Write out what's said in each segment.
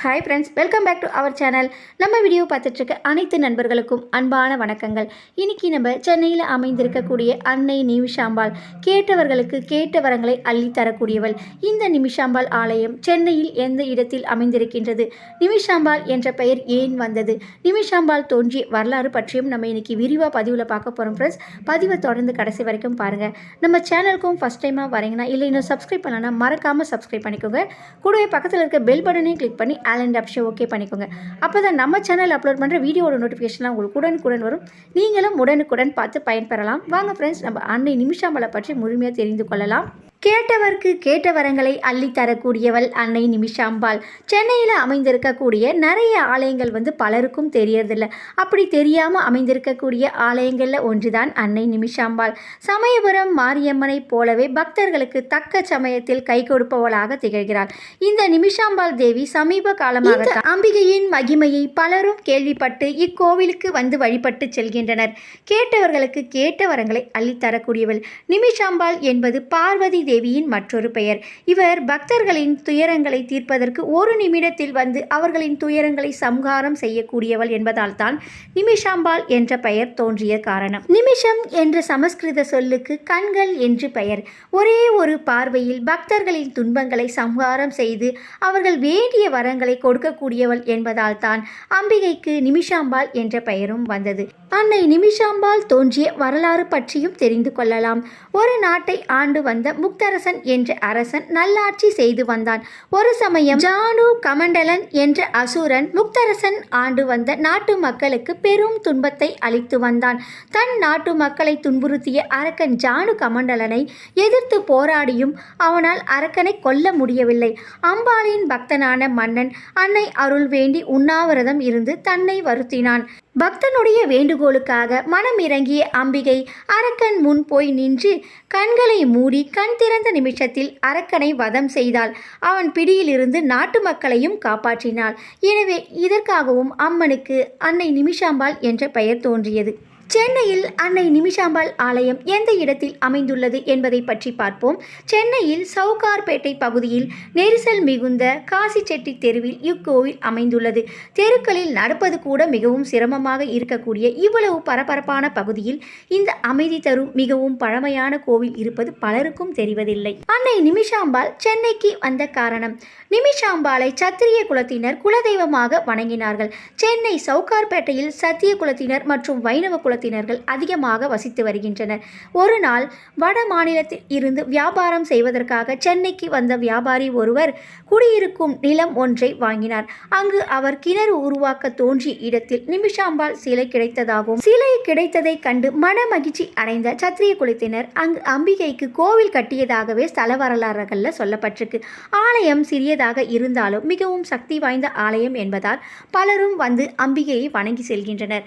Hi friends welcome back to our channel நம்ம video பார்த்துட்ருக்க அனைத்து நண்பர்களுக்கும் அன்பான வணக்கங்கள். இன்னைக்கு நம்ம சென்னையில் அமைந்திருக்கக்கூடிய அன்னை நிமிஷாம்பாள் கேட்டவர்களுக்கு கேட்ட வரங்களை அள்ளி தரக்கூடியவள். இந்த நிமிஷாம்பாள் ஆலயம் சென்னையில் எந்த இடத்தில் அமைந்திருக்கின்றது? நிமிஷாம்பாள் என்ற பெயர் ஏன் வந்தது? நிமிஷாம்பாள் தோன்றிய வரலாறு பற்றியும் நம்ம இன்றைக்கி விரிவாக பதிவில் பார்க்க போகிறோம் ஃப்ரெண்ட்ஸ் பதிவை தொடர்ந்து கடைசி வரைக்கும் பாருங்கள் நம்ம சேனலுக்கும் ஃபஸ்ட் டைமாக வரீங்கன்னா இல்லை இன்னும் சப்ஸ்கிரைப் பண்ணலன்னா மறக்காமல் சப்ஸ்கிரைப் பண்ணிக்கோங்க. கூடவே பக்கத்தில் இருக்க பெல் பட்டனையும் கிளிக் பண்ணி ஆல் அண்ட் ஓகே பண்ணிக்கோங்க. அப்போ தான் நம்ம சேனல் அப்லோட் பண்ணுற வீடியோட நோட்டிஃபிகேஷன்லாம் உங்களுக்கு உடனுக்குடன் வரும். நீங்களும் உடனுக்குடன் பார்த்து பயன்பெறலாம். வாங்க ஃப்ரெண்ட்ஸ் நம்ம அன்னை நிமிஷாமலை பற்றி முழுமையாக தெரிந்து கொள்ளலாம். கேட்டவர்க்கு கேட்ட வரங்களை அள்ளி தரக்கூடியவள் அன்னை நிமிஷாம்பாள். சென்னையில் அமைந்திருக்கக்கூடிய நிறைய ஆலயங்கள் வந்து பலருக்கும் தெரியறதில்ல. அப்படி தெரியாமல் அமைந்திருக்கக்கூடிய ஆலயங்களில் ஒன்றுதான் அன்னை நிமிஷாம்பாள். சமயபுரம் மாரியம்மனைப் போலவே பக்தர்களுக்கு தக்க சமயத்தில் கை கொடுப்பவளாக திகழ்கிறாள். இந்த நிமிஷாம்பாள் தேவி சமீப காலமாக அம்பிகையின் மகிமையை பலரும் கேள்விப்பட்டு இக்கோவிலுக்கு வந்து வழிபட்டு செல்கின்றனர். கேட்டவர்களுக்கு கேட்ட வரங்களை அள்ளித்தரக்கூடியவள் நிமிஷாம்பாள் என்பது பார்வதி தேவியின் மற்றொரு பெயர். இவர் பக்தர்களின் துயரங்களை தீர்ப்பதற்கு ஒரு நிமிடத்தில் வந்து அவர்களின் துயரங்களை சம்ஹாரம் செய்யக்கூடியவள் என்பதால் தான் நிமிஷாம்பாள் என்ற பெயர் தோன்றிய காரணம். நிமிஷம் என்ற சமஸ்கிருத சொல்லுக்கு கண்கள் என்று பெயர். ஒரே ஒரு பார்வையில் பக்தர்களின் துன்பங்களை சம்ஹாரம் செய்து அவர்கள் வேண்டிய வரங்களை கொடுக்கக்கூடியவள் என்பதால் தான் அம்பிகைக்கு நிமிஷாம்பாள் என்ற பெயரும் வந்தது. அன்னை நிமிஷாம்பாள் தோன்றிய வரலாறு பற்றியும் தெரிந்து கொள்ளலாம். ஒரு நாட்டை ஆண்டு வந்த முத்தரசன் என்ற அரசன் நல்லாட்சி செய்து வந்தான். ஒரு சமயம் ஜானு கமண்டலன் என்ற அசுரன் முக்தரசன் ஆண்டு வந்த நாட்டு மக்களுக்கு பெரும் துன்பத்தை அளித்து வந்தான். தன் நாட்டு மக்களை துன்புறுத்திய அரக்கன் ஜானு கமண்டலனை எதிர்த்து போராடியும் அவனால் அரக்கனை கொல்ல முடியவில்லை. அம்பாளையின் பக்தனான மன்னன் அன்னை அருள் வேண்டி உண்ணாவிரதம் இருந்து தன்னை வருத்தினான். பக்தனுடைய வேண்டுகோளுக்காக மனம் இறங்கிய அம்பிகை அரக்கன் முன் போய் நின்று கண்களை மூடி கண் திறந்த நிமிஷத்தில் அரக்கனை வதம் செய்தாள். அவன் பிடியிலிருந்து நாட்டு மக்களையும் காப்பாற்றினாள். எனவே இதற்காகவும் அம்மனுக்கு அன்னை நிமிஷாம்பாள் என்ற பெயர் தோன்றியது. சென்னையில் அன்னை நிமிஷாம்பாள் ஆலயம் எந்த இடத்தில் அமைந்துள்ளது என்பதை பற்றி பார்ப்போம். சென்னையில் சவுகார்பேட்டை பகுதியில் நெரிசல் மிகுந்த காசிச்செட்டி தெருவில் இக்கோவில் அமைந்துள்ளது. தெருக்களில் நடப்பது கூட மிகவும் சிரமமாக இருக்கக்கூடிய இவ்வளவு பரபரப்பான பகுதியில் இந்த அமைதி தரும் மிகவும் பழமையான கோவில் இருப்பது பலருக்கும் தெரிவதில்லை. அன்னை நிமிஷாம்பாள் சென்னைக்கு வந்த காரணம். நிமிஷாம்பாளை சத்திரிய குலத்தினர் குலதெய்வமாக வணங்கினார்கள். சென்னை சவுகார்பேட்டையில் சத்திய குலத்தினர் மற்றும் வைணவ குல குலத்தினர்கள் அதிகமாக வசித்து வருகின்றனர். ஒரு நாள் வட மாநிலத்தில் இருந்து வியாபாரம் செய்வதற்காக சென்னைக்கு வந்த வியாபாரி ஒருவர் குடியிருக்கும் நிலம் ஒன்றை வாங்கினார். அங்கு அவர் கிணறு உருவாக்க தோன்றிய இடத்தில் நிமிஷாம்பாள் சிலை கிடைத்ததாகவும் சிலை கிடைத்ததை கண்டு மன மகிழ்ச்சி அடைந்த சத்திரிய குலத்தினர் அங்கு அம்பிகைக்கு கோவில் கட்டியதாகவே ஸ்தல வரலாறுகளில் சொல்லப்பட்டிருக்கு. ஆலயம் சிறியதாக இருந்தாலும் மிகவும் சக்தி வாய்ந்த ஆலயம் என்பதால் பலரும் வந்து அம்பிகையை வணங்கி செல்கின்றனர்.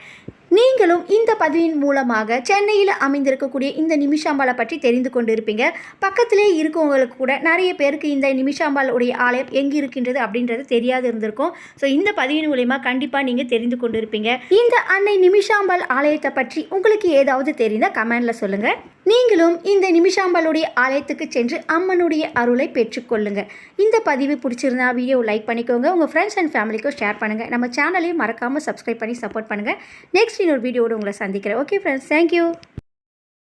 நீங்களும் இந்த பதிவின் மூலமாக சென்னையில் அமைந்திருக்கக்கூடிய இந்த நிமிஷாம்பாளை பற்றி தெரிந்து கொண்டு இருப்பீங்க பக்கத்திலே இருக்கவங்களுக்கு கூட நிறைய பேருக்கு இந்த நிமிஷாம்பாளுடைய ஆலயம் எங்கே இருக்கின்றது அப்படின்றது தெரியாது இருந்திருக்கும். ஸோ இந்த பதிவின் மூலயமா கண்டிப்பாக நீங்கள் தெரிந்து கொண்டு இருப்பீங்க இந்த அன்னை நிமிஷாம்பாள் ஆலயத்தை பற்றி உங்களுக்கு ஏதாவது தெரிந்தால் கமெண்டில் சொல்லுங்கள் நீங்களும் இந்த நிமிஷாம்பாளுடைய ஆலயத்துக்கு சென்று அம்மனுடைய அருளை பெற்றுக்கொள்ளுங்க. இந்த பதிவு பிடிச்சிருந்தா வீடியோ லைக் பண்ணிக்கோங்க. உங்கள் ஃப்ரெண்ட்ஸ் அண்ட் ஃபேமிலிக்கும் ஷேர் பண்ணுங்கள் நம்ம சேனலையும் மறக்காமல் சப்ஸ்கிரைப் பண்ணி சப்போர்ட் பண்ணுங்கள் நெக்ஸ்ட் இன்னொரு வீடியோடு உங்களை சந்திக்கிறேன். Okay friends thank you